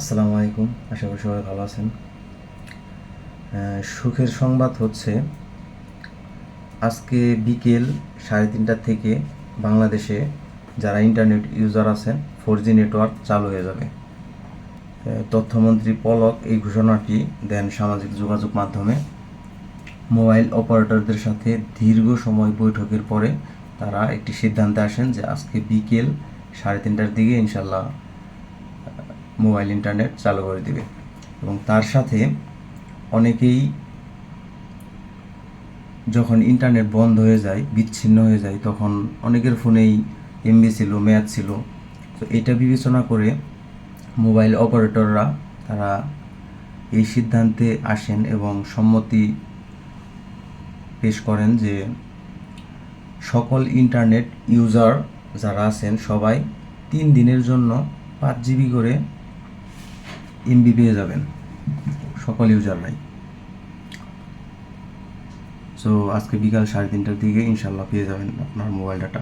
আসসালামু আলাইকুম। আশা করি সবাই ভালো আছেন। সুখের সংবাদ হচ্ছে, আজকে বিকেল সাড়ে তিনটা থেকে বাংলাদেশে যারা ইন্টারনেট ইউজার আছেন, ফোর জি নেটওয়ার্ক চালু হয়ে যাবে। তথ্যমন্ত্রী পলক এই ঘোষণাটি দেন সামাজিক যোগাযোগ মাধ্যমে। মোবাইল অপারেটরদের সাথে দীর্ঘ সময় বৈঠকের পরে তারা একটি সিদ্ধান্তে আসেন যে আজকে বিকেল সাড়ে তিনটার দিকে ইনশাল্লাহ মোবাইল ইন্টারনেট চালু করে দিবে। এবং তার সাথে অনেকেই যখন ইন্টারনেট বন্ধ হয়ে যায়, বিচ্ছিন্ন হয়ে যায়, তখন অনেকের ফোনেই এমবি ছিল মেয়াদ ছিল। তো এটা বিবেচনা করে মোবাইল অপারেটররা, তারা এই সিদ্ধান্তে আসেন এবং সম্মতি পেশ করেন যে সকল ইন্টারনেট ইউজার যারা আছেন সবাই তিন দিনের জন্য পাঁচ জিবি করে এমবি পেয়ে যাবেন। সকল ইউজাররাই। সো আজকে বিকাল সাড়ে তিনটার দিকে ইনশাল্লাহ পেয়ে যাবেন আপনার মোবাইল ডাটা।